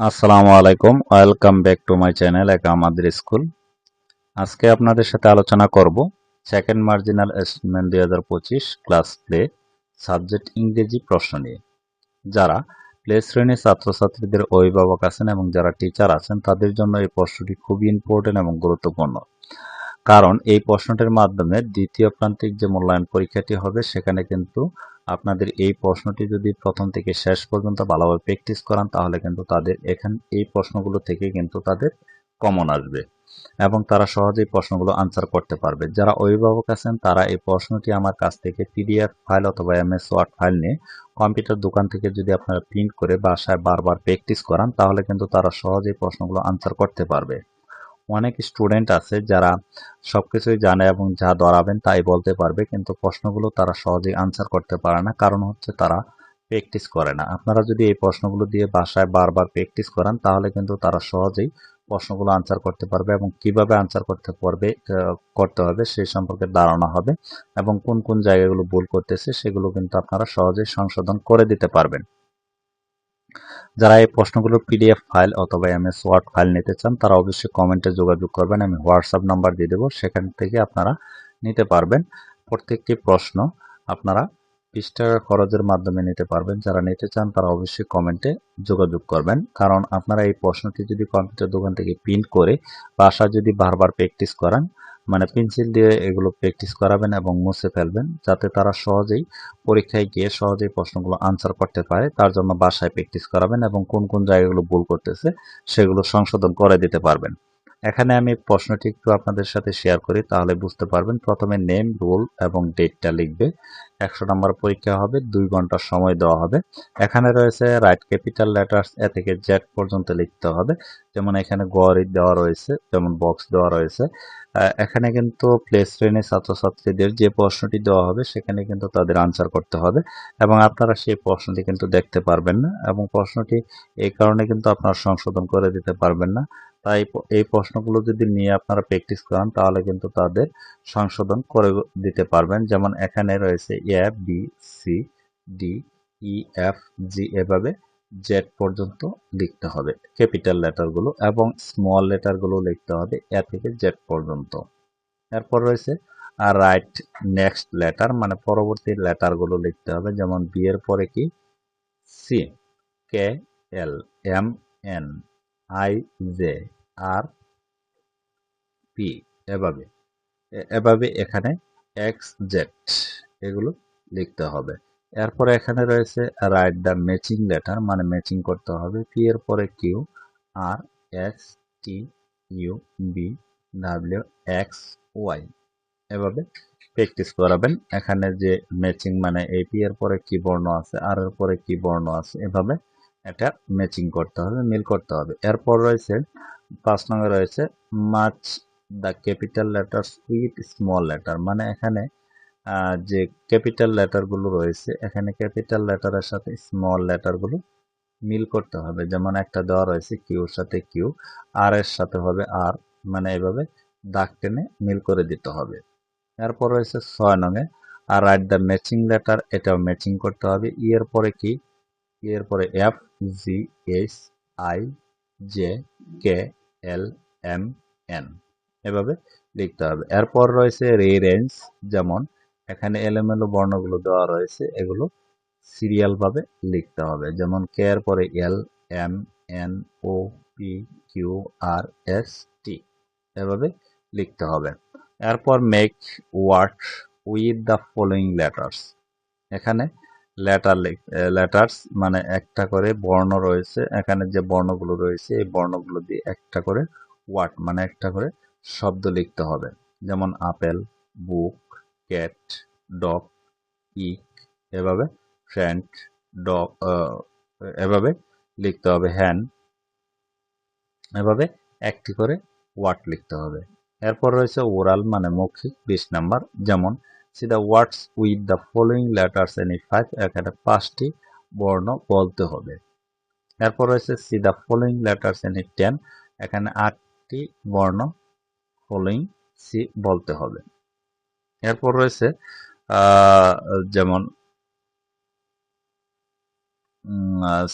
আসসালামু আলাইকুম। Welcome back to my channel একা আমাদের স্কুল। আজকে আপনাদের সাথে আলোচনা করব সেকেন্ড মার্জিনাল অ্যাসেসমেন্ট দুই হাজার পঁচিশ ক্লাস প্লে সাবজেক্ট ইংরেজি প্রশ্ন নিয়ে। যারা প্লে শ্রেণির ছাত্রছাত্রীদের অভিভাবক আছেন এবং যারা টিচার আছেন, তাদের জন্য এই প্রশ্নটি খুবই ইম্পর্টেন্ট এবং গুরুত্বপূর্ণ। কারণ এই প্রশ্নটির মাধ্যমে দ্বিতীয় প্রান্তিক যে মূল্যায়ন পরীক্ষাটি হবে, সেখানে কিন্তু আপনাদের এই প্রশ্নটি যদি প্রথম থেকে শেষ পর্যন্ত ভালোভাবে প্র্যাকটিস করান, তাহলে কিন্তু তাদের এখান, এই প্রশ্নগুলো থেকে কিন্তু তাদের কমন আসবে এবং তারা সহজেই প্রশ্নগুলো আনসার করতে পারবে। যারা অভিভাবক আছেন, তারা এই প্রশ্নটি আমার কাছ থেকে পিডিএফ ফাইল অথবা এমএস ওয়ার্ড ফাইল নিয়ে কম্পিউটার দোকান থেকে যদি আপনারা প্রিন্ট করে বাসায় বারবার প্র্যাকটিস করান, তাহলে কিন্তু তারা সহজেই প্রশ্নগুলো আনসার করতে পারবে। অনেক স্টুডেন্ট আছে যারা সবকিছুই জানে এবং যা ধরাবেন তাই বলতে পারবে, কিন্তু প্রশ্নগুলো তারা সহজেই আনসার করতে পারে না। কারণ হচ্ছে তারা প্র্যাকটিস করে না। আপনারা যদি এই প্রশ্নগুলো দিয়ে বাসায় বারবার প্র্যাকটিস করান, তাহলে কিন্তু তারা সহজেই প্রশ্নগুলো আনসার করতে পারবে এবং কীভাবে আনসার করতে পারবে করতে হবে সেই সম্পর্কে ধারণা হবে এবং কোন কোন জায়গাগুলো ভুল করতেছে সেগুলো কিন্তু আপনারা সহজেই সংশোধন করে দিতে পারবেন। যারা এই প্রশ্নগুলো পিডিএফ ফাইল অথবা এমএস ওয়ার্ড ফাইল নিতে চান, তারা অবশ্যই কমেন্টে যোগাযোগ করবেন, আমি হোয়াটসঅ্যাপ নাম্বার দিয়ে দেবো, সেখান থেকে আপনারা নিতে পারবেন। প্রত্যেকটি প্রশ্ন আপনারা বিশ টাকা খরচের মাধ্যমে নিতে পারবেন, যারা নিতে চান তারা অবশ্যই কমেন্টে যোগাযোগ করবেন। কারণ আপনারা এই প্রশ্নটি যদি কম্পিউটার দোকান থেকে প্রিন্ট করে বাসা যদি বারবার প্র্যাকটিস করান মানে পেন্সিল দিয়ে এগুলো প্র্যাকটিস করাবেন এবং মুছে ফেলবেন, যাতে তারা সহজেই পরীক্ষায় গিয়ে সহজেই প্রশ্নগুলো আনসার করতে পারে। তার জন্য বাসায় প্র্যাকটিস করাবেন এবং কোন কোন জায়গাগুলো ভুল করতেছে সেগুলো সংশোধন করে দিতে পারবেন। এখানে আমি প্রশ্নটি একটু আপনাদের সাথে শেয়ার করি, তাহলে বুঝতে পারবেন। প্রথমে নেম রোল এবং ডেটটা লিখবে। একশো নম্বর পরীক্ষা হবে, দুই ঘণ্টার সময় দেওয়া হবে। এখানে রয়েছে রাইট ক্যাপিটাল লেটার্স এ থেকে জেড পর্যন্ত লিখতে হবে। যেমন এখানে গড়ি দেওয়া রয়েছে, যেমন বক্স দেওয়া রয়েছে। এখানে কিন্তু প্লে শ্রেণির ছাত্রছাত্রীদের যে প্রশ্নটি দেওয়া হবে, সেখানে কিন্তু তাদের আনসার করতে হবে এবং আপনারা সেই প্রশ্নটি কিন্তু দেখতে পারবেন না এবং প্রশ্নটি এই কারণে কিন্তু আপনারা সংশোধন করে দিতে পারবেন না। তাই এই প্রশ্নগুলো যদি নিয়ে আপনারা প্র্যাকটিস করান, তাহলে কিন্তু তাদের সংশোধন করে দিতে পারবেন। যেমন এখানে রয়েছে A B C D E F G এভাবে জেড পর্যন্ত লিখতে হবে। ক্যাপিটাল লেটারগুলো এবং স্মল লেটারগুলো লিখতে হবে এ থেকে জেড পর্যন্ত। এরপর রয়েছে, আর রাইট নেক্সট লেটার মানে পরবর্তী লেটারগুলো লিখতে হবে, যেমন বি এর পরে কি? C K L M N I J R P এভাবে। এভাবে এখানে এক্স জেড এগুলো লিখতে হবে। এরপরে এখানে রয়েছে রাইট দ্য ম্যাচিং লেটার মানে ম্যাচিং করতে হবে। পি এর পরে Q R S T U V W X Y এভাবে প্র্যাকটিস করাবেন। এখানে যে ম্যাচিং মানে এই পি এর পরে কি বর্ণ আছে আর এর পরে কি বর্ণ আছে, এভাবে এটা ম্যাচিং করতে হবে মিল করতে হবে। এরপর রয়েছে, পাঁচ নম্বরে রয়েছে match the capital letters with small letter মানে এখানে যে ক্যাপিটাল লেটারগুলো রয়েছে, এখানে ক্যাপিটাল লেটারের সাথে স্মল লেটারগুলো মিল করতে হবে। যেমন একটা দেওয়া রয়েছে কিউর সাথে কিউ আর এর সাথে হবে আর মানে এভাবে দাগ টেনে মিল করে দিতে হবে। এরপর রয়েছে ছয় নঙে আর রাইট দ্য ম্যাচিং লেটার এটাও ম্যাচিং করতে হবে। ই এর পরে কি? ই এর পরে F G H I J K L M N এভাবে লিখতে হবে। এরপর রয়েছে রেঞ্জ যেমন এখানে এলোমেলো বর্ণগুলো দেওয়া রয়েছে, এগুলো সিরিয়াল ভাবে লিখতে হবে। যেমন কে এর পরে L M N O P Q R S T এভাবে লিখতে হবে। এরপর make word with the following letters এখানে লেটার লেটার্স মানে একটা করে বর্ণ রয়েছে। এখানে যে বর্ণগুলো রয়েছে, এই বর্ণগুলো দিয়ে একটা করে ওয়ার্ড মানে একটা করে শব্দ লিখতে হবে। যেমন আপেল, বুক ক্যাট ডগ ইক এভাবে ফ্রেন্ড ডগ এভাবে লিখতে হবে হ্যান্ড এভাবে একটি করে ওয়ার্ড লিখতে হবে। এরপর রয়েছে ওরাল মানে মৌখিক, বিশ নাম্বার, যেমন see the words with the following letters any five এখানে পাঁচটি বর্ণ বলতে হবে। এরপর রয়েছে see the following letters any ten এখানে আটটি বর্ণ ফলোয়িং সি বলতে হবে। এরপর রয়েছে যেমন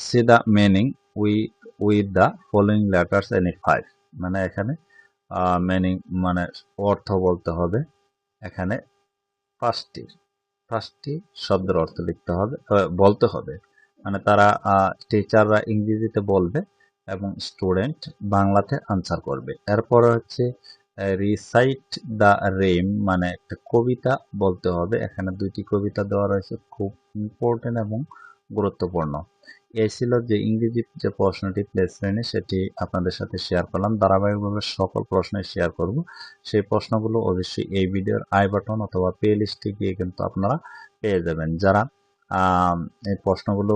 see the meaning with with the following letters any five মানে এখানে মিনিং মানে অর্থ বলতে হবে। এখানে পাঁচটি পাঁচটি শব্দের অর্থ লিখতে হবে বলতে হবে। মানে তারা টিচাররা ইংরেজিতে বলবে এবং স্টুডেন্ট বাংলাতে আনসার করবে। এরপর হচ্ছে রিসাইট দ্য রেম মানে একটা কবিতা বলতে হবে। এখানে দুইটি কবিতা দেওয়া রয়েছে, খুব ইম্পর্টেন্ট এবং গুরুত্বপূর্ণ। এই ছিল যে ইংরেজি যে প্রশ্নটি প্লে শ্রেণি সেটি আপনাদের সাথে শেয়ার করলাম। ধারাবাহিকভাবে সকল প্রশ্নে শেয়ার করব। সেই প্রশ্নগুলো অবশ্যই এই ভিডিওর আই বাটন অথবা প্লে লিস্টে গিয়ে কিন্তু আপনারা পেয়ে যাবেন। যারা এই প্রশ্নগুলো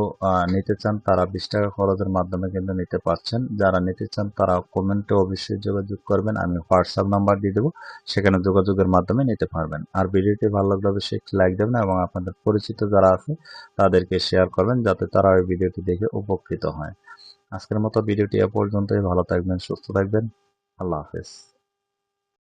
নিতে চান তারা বিশ টাকা খরচের মাধ্যমে কিন্তু নিতে পারছেন। যারা নিতে চান তারা কমেন্টে অবশ্যই যোগাযোগ করবেন, আমি হোয়াটসঅ্যাপ নাম্বার দিয়ে দেবো, সেখানে যোগাযোগের মাধ্যমে নিতে পারবেন। আর ভিডিওটি ভালো লাগলে অবশ্যই লাইক দেবেন এবং আপনাদের পরিচিত যারা আছে তাদেরকে শেয়ার করবেন, যাতে তারা ওই ভিডিওটি দেখে উপকৃত হয়। আজকের মতো ভিডিওটি এ পর্যন্তই, ভালো থাকবেন, সুস্থ থাকবেন, আল্লাহ হাফেজ।